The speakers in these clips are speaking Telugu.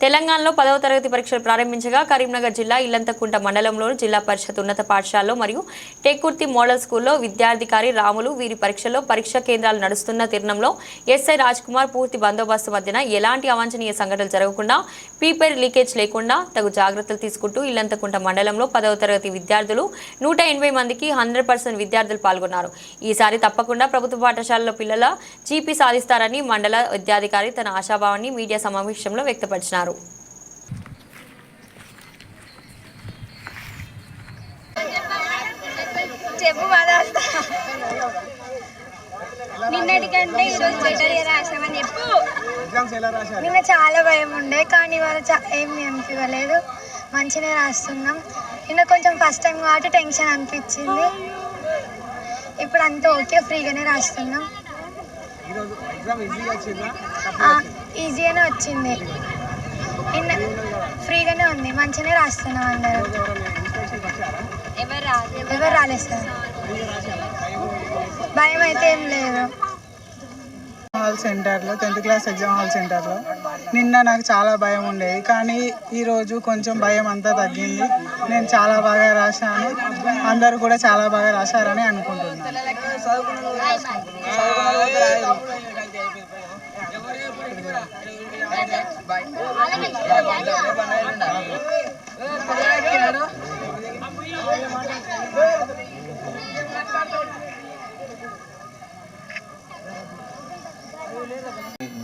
తెలంగాణలో పదవ తరగతి పరీక్షలు ప్రారంభించగా కరీంనగర్ జిల్లా ఇల్లంతకుంట మండలంలోని జిల్లా పరిషత్ ఉన్నత పాఠశాలలో మరియు టేకుర్తి మోడల్ స్కూల్లో విద్యాధికారి రాములు వీరి పరీక్షల్లో పరీక్షా కేంద్రాలు నడుస్తున్న తిరుణంలో ఎస్ఐ రాజ్ కుమార్ పూర్తి బందోబస్తు మధ్యన ఎలాంటి అవాంఛనీయ సంఘటనలు జరగకుండా పీపర్ లీకేజ్ లేకుండా తగు జాగ్రత్తలు తీసుకుంటూ ఇల్లంతకుంట మండలంలో పదవ తరగతి విద్యార్థులు నూట ఎనభై మందికి హండ్రెడ్ పర్సెంట్ విద్యార్థులు పాల్గొన్నారు. ఈసారి తప్పకుండా ప్రభుత్వ పాఠశాలలో పిల్లల జీపీ సాధిస్తారని మండల విద్యాధికారి తన ఆశాభావాన్ని మీడియా సమావేశంలో వ్యక్తపరిచినారు. చెప్పు మాట్లాడతా నిన్నటికంటే ఈరోజు బెటర్ రాసామని చెప్పు. ఎగ్జామ్స్ ఎలా రాశారు? నిన్న చాలా భయం ఉండే కానీ ఇవాళ చా- ఏం అనిపించలేదు మంచిగానే రాస్తున్నాం. నిన్న కొంచెం ఫస్ట్ టైం కాబట్టి టెన్షన్ అనిపించింది. ఇప్పుడు అంతా ఓకే ఫ్రీగానే రాస్తున్నాం. ఈజీగానే వచ్చింది. ఫ్రీగానే ఉంది. మంచిగానే రాస్తున్నాం అందరం. ఎవరు రాలేదు సార్ భయం అయితే ఏం లేదు. హాల్ సెంటర్లో టెన్త్ క్లాస్ ఎగ్జామ్ హాల్ సెంటర్లో నిన్న నాకు చాలా భయం ఉండేది. కానీ ఈరోజు కొంచెం భయం అంతా తగ్గింది. నేను చాలా బాగా రాశాను. అందరూ కూడా చాలా బాగా రాశారని అనుకుంటున్నాను. Mày chưa?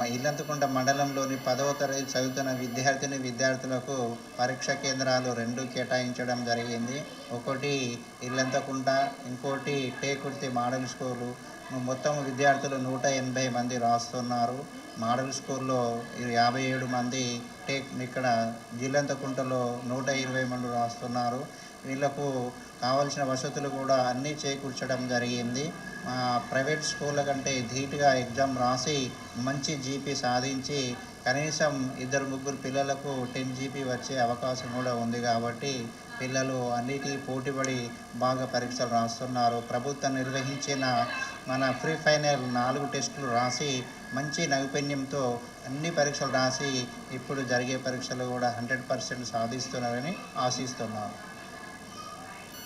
ఇల్లంతకుంట మండలంలోని పదవ తరగతి చదువుతున్న విద్యార్థిని విద్యార్థులకు పరీక్ష కేంద్రాలు రెండు కేటాయించడం జరిగింది. ఒకటి ఇల్లంతకుంట ఇంకోటి టేకుర్తి మోడల్ స్కూలు. మొత్తం విద్యార్థులు నూట ఎనభై మంది రాస్తున్నారు. మోడల్ స్కూల్లో యాభై ఏడు మంది టేక్ ఇక్కడ జిల్లంతకుంటలో నూట ఇరవై మంది రాస్తున్నారు. వీళ్ళకు కావాల్సిన వసతులు కూడా అన్నీ చేకూర్చడం జరిగింది. ప్రైవేట్ స్కూళ్ళ కంటే ధీటుగా ఎగ్జామ్ రాసి మంచి జీపీ సాధించి కనీసం ఇద్దరు ముగ్గురు పిల్లలకు టెన్ జీపీ వచ్చే అవకాశం కూడా ఉంది కాబట్టి పిల్లలు అన్నిటి పోటీపడి బాగా పరీక్షలు రాస్తున్నారు. ప్రభుత్వం నిర్వహించిన మన ప్రీ ఫైనల్ నాలుగు టెస్టులు రాసి మంచి నైపుణ్యంతో అన్ని పరీక్షలు రాసి ఇప్పుడు జరిగే పరీక్షలు కూడా హండ్రెడ్ పర్సెంట్ సాధిస్తున్నారని ఆశిస్తున్నాను.